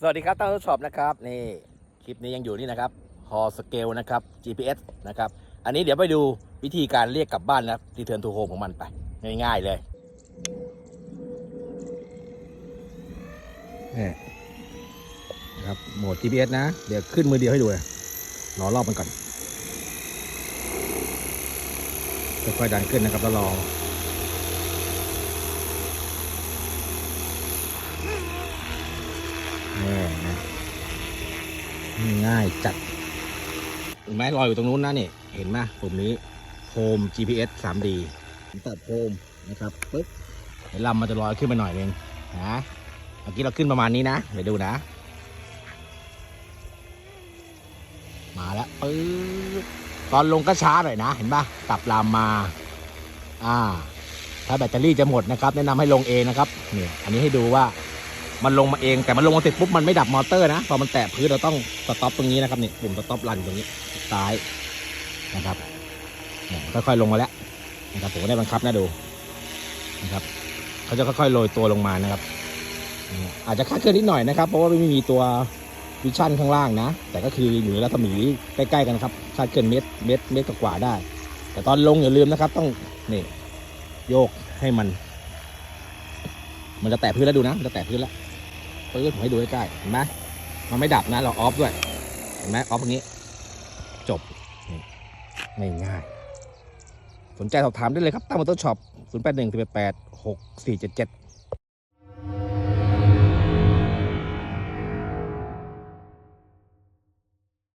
สวัสดีครับท่านผู้ชมนะครับนี่คลิปนี้ยังอยู่นี่นะครับฮอสเกลนะครับ GPS นะครับอันนี้เดี๋ยวไปดูวิธีการเรียกกลับบ้านนะรีเทิร์นทูโฮมของมันไป ง่ายๆเลยนี่นะครับโหมด GPS นะ เดี๋ยวขึ้นมือเดียวให้ดูเลยรอรอบมันก่อนค่อยๆดันขึ้นนะครับแล้วรอ นี่นะง่ายจัดเห็นไหมรอยอยู่ตรงนู้นนะนี่เห็นไหมปุ่มนี้ Home GPS 3D ผมตัด Home นะครับปึ๊บเดี๋ยวลำมันจะลอยขึ้นมาหน่อยนึงนะเมื่อกี้เราขึ้นประมาณนี้นะเดี๋ยวดูนะ มาแล้วปึ๊บตอนลงก็ช้าหน่อยนะ เห็นปะกลับลำมา อ่า ถ้าแบตเตอรี่จะหมดนะครับ แนะนำให้ลงเองนะครับนี่อันนี้ให้ดูว่า มันลงมาเองแต่มันลงมาเสร็จปุ๊บมันไม่ดับมอเตอร์นะพอมันแตะพื้นเราต้องสต็อปตรงนี้นะครับนี่ปุ่มสต็อปรันตรงนี้ซ้ายนะครับค่อยๆลงมาแล้วนะครับผมก็ได้บังคับนะดูนะครับเขาจะค่อยๆโรยตัวลงมานะครับ อาจจะคาดเคลื่อนนิดหน่อยนะครับ เพราะว่าไม่มีตัววิชั่นข้างล่างนะ แต่ก็คืออยู่ในรัศมีใกล้ๆกันครับคาดเคลื่อนเมตรเมตรเมตรกว่าได้ แต่ตอนลงอย่าลืมนะครับ ต้องนี่โยกให้มัน มันจะแตะพื้นแล้วดูนะ มันจะแตะพื้นแล้ว ปื้ดผมให้ดูใกล้ๆเห็นไหมมันไม่ดับนะ เราออฟด้วย เห็นไหมออฟตรงนี้ จบนี่ง่ายๆสนใจสอบถามได้เลยครับตั้งมอเตอร์ช็อป 0 8 1 1 8 6 4 7 7